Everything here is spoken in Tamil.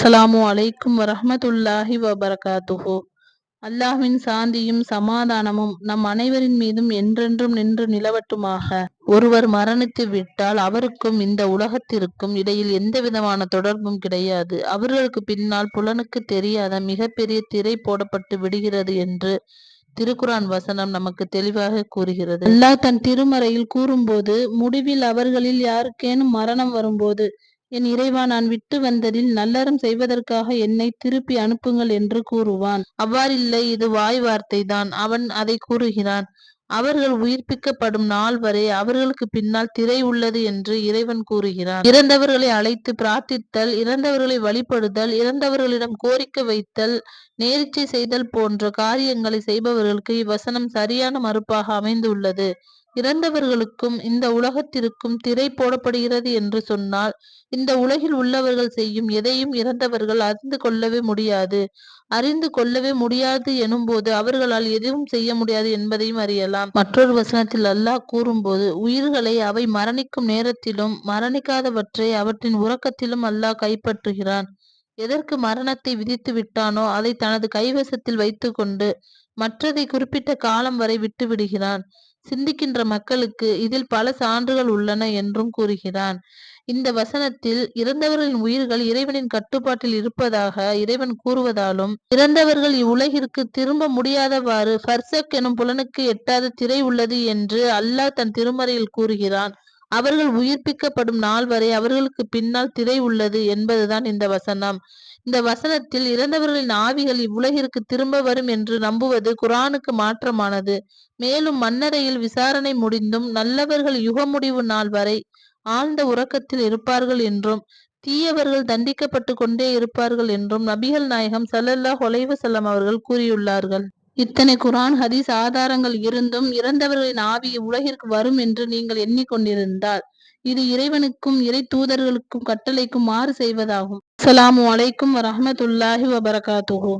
அஸ்ஸலாமு அலைக்கும் வரஹ்மத்துல்லாஹி வபரகாத்துஹோ. அல்லாஹ்வின் சாந்தியும் சமாதானமும் நம் அனைவரின் மீதும் என்றென்றும் நின்று நிலவட்டுமாக. ஒருவர் மரணித்து விட்டால் அவருக்கும் இந்த உலகத்திற்கும் இடையில் எந்த விதமான தொடர்பும் கிடையாது. அவர்களுக்கு பின்னால் புலனுக்கு தெரியாத மிகப்பெரிய திரை போடப்பட்டு விடுகிறது என்று திருக்குரான் வசனம் நமக்கு தெளிவாக கூறுகிறது. அல்லாஹ் தன் திருமறையில் கூறும்போது முடிவில் அவர்களில் யாருக்கேனும் மரணம் வரும்போது என் இறைவா நான் விட்டு வந்ததில் நல்லறம் செய்வதற்காக என்னை திருப்பி அனுப்புங்கள் என்று கூறுவான். அவ்வாறில்லை இது வாய் வார்த்தைதான். அவன் அதை கூறுகிறான். அவர்கள் உயிர்ப்பிக்கப்படும் நாள் வரை அவர்களுக்கு பின்னால் திரை உள்ளது என்று இறைவன் கூறுகிறான். இறந்தவர்களை அழைத்து பிரார்த்தித்தல் இறந்தவர்களை வழிபடுதல் இறந்தவர்களிடம் கோரிக்கை வைத்தல் நேரிச்சை செய்தல் போன்ற காரியங்களை செய்பவர்களுக்கு இவ்வசனம் சரியான மறுப்பாக அமைந்துள்ளது. இறந்தவர்களுக்கும் இந்த உலகத்திற்கும் திரை போடப்படுகிறது என்று சொன்னால் இந்த உலகில் உள்ளவர்கள் செய்யும் எதையும் இறந்தவர்கள் அறிந்து கொள்ளவே முடியாது. அறிந்து கொள்ளவே முடியாது எனும்போது அவர்களால் எதுவும் செய்ய முடியாது என்பதையும் அறியலாம். மற்றொரு வசனத்தில் அல்லாஹ் கூறும்போது உயிர்களை அவை மரணிக்கும் நேரத்திலும் மரணிக்காதவற்றை அவற்றின் உறக்கத்திலும் அல்லாஹ் கைப்பற்றுகிறான். எதற்கு மரணத்தை விதித்து விட்டானோ அதை தனது கைவசத்தில் வைத்துக்கொண்டு மற்றதை குறிப்பிட்ட காலம் வரை விட்டு விடுகிறான் சிந்திக்கின்ற மக்களுக்கு இதில் பல சான்றுகள் உள்ளன என்றும் கூறுகிறான். இந்த வசனத்தில் இறந்தவர்களின் உயிர்கள் இறைவனின் கட்டுப்பாட்டில் இருப்பதாக இறைவன் கூறுவதாலும் இறந்தவர்கள் இவ்வுலகிற்கு திரும்ப முடியாதவாறு ஃபர்சக் எனும் புலனுக்கு எட்டாத திரை உள்ளது என்று அல்லாஹ் தன் திருமறையில் கூறுகிறான். அவர்கள் உயிர்ப்பிக்கப்படும் நாள் வரை அவர்களுக்கு பின்னால் திரை உள்ளது என்பதுதான் இந்த வசனம். இந்த வசனத்தில் இறந்தவர்களின் ஆவிகள் இவ்வுலகிற்கு திரும்ப வரும் என்று நம்புவது குரானுக்கு மாற்றமானது. மேலும் மன்னரையில் விசாரணை முடிந்தும் நல்லவர்கள் யுக முடிவு நாள் வரை ஆழ்ந்த உறக்கத்தில் இருப்பார்கள் என்றும் தீயவர்கள் தண்டிக்கப்பட்டு கொண்டே இருப்பார்கள் என்றும் நபிகள் நாயகம் சல்லல்லாஹ் செல்லம் அவர்கள் கூறியுள்ளார்கள். இத்தனை குரான் ஹதீஸ் ஆதாரங்கள் இருந்தும் இறந்தவர்களின் ஆவி உலகிற்கு வரும் என்று நீங்கள் எண்ணிக்கொண்டிருந்தால் இது இறைவனுக்கும் இறை தூதர்களுக்கும் கட்டளைக்கும் மாறு செய்வதாகும். அஸ்ஸலாமு அலைக்கும் வரமத்துல்லாஹி வபரகாத்துகோ